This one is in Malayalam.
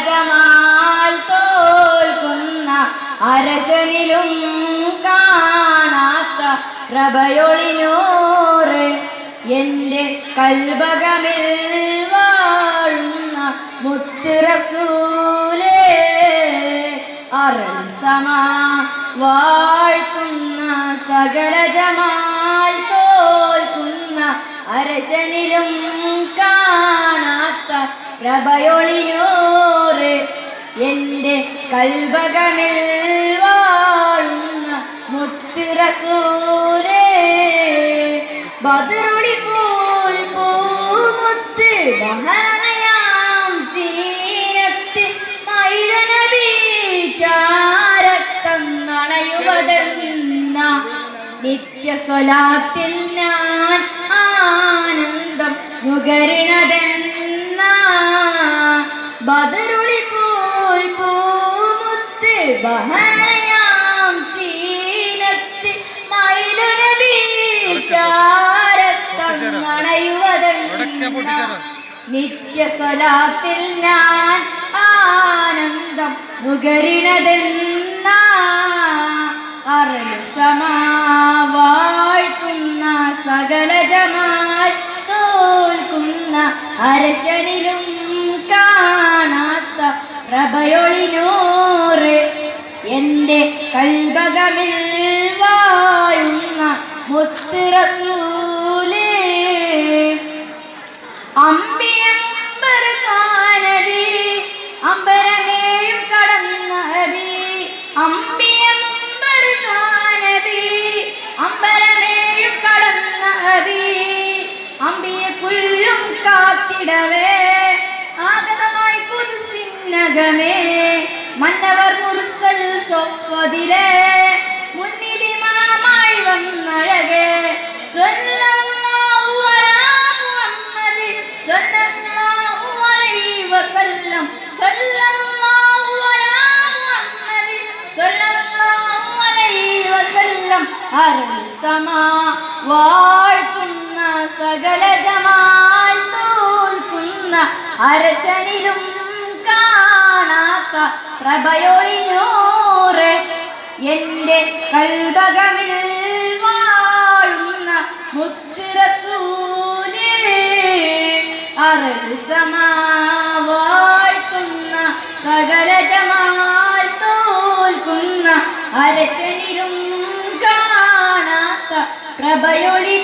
ജമാൽ തോൽക്കുന്ന അരശനിലും കാണാത്ത പ്രഭയൊളിനൂറ് എന്റെ കൽബകമിൽ വാഴുന്ന മുത്തുറസൂലേ അറസമാ വാഴ്ത്തുന്ന സകല ജമാൽ തോൽക്കുന്ന അരശനിലും കാണാത്ത പ്രഭയൊളിനൂറ് എന്റെ കൽവകമിൽ വാഴുന്ന മുത്തുറസൂലേ ബദറുളി പോൽ പൂമുത്ത് ബഹറണയാം സീനത്ത് മൈലനബി ചാരത്തന്നണയുവതെന്ന നിത്യസ്വലാത്തിൽ ഞാൻ ആനന്ദം നുകരണതെന്ന ബദറുളി നിത്യസ്വലാത്തിൽ ഞാൻ ആനന്ദം മുഖരിണതെന്ന? അറൽ സമാവാഴ്ത്തുന്ന സകല ജമാൽ തോൽക്കുന്ന അരശനിലും പ്രഭയൊളിനൂറ് എന്റെ കൽഭകമിൽ വാഴുന്ന അമ്പരമേഴും കടന്ന അമ്പരമേഴും കടന്ന അമ്പിയെ കുല്ലും കാത്തിടവേ. കുതിസിന്നകമേ മന്നവർ മുർസൽ മുന്നിലി മുന്നിലിമാമായി വന്നഴകേ. വസല്ലം. വസല്ലം. അർസമാ വാഴ്ത്തുന്ന സകല ജമാൽ തോൽക്കുന്ന അരശനിലും കാണാത്ത പ്രഭയോളിനോറെ എന്റെ കൽബകമിൽ വാഴുന്ന മുത്തുറസൂലേ അറസമാവാഴ്ത്തുന്ന സകല ജമാൽ തോൽക്കുന്ന അരശനിലും കാണാത്ത പ്രഭയൊളിനു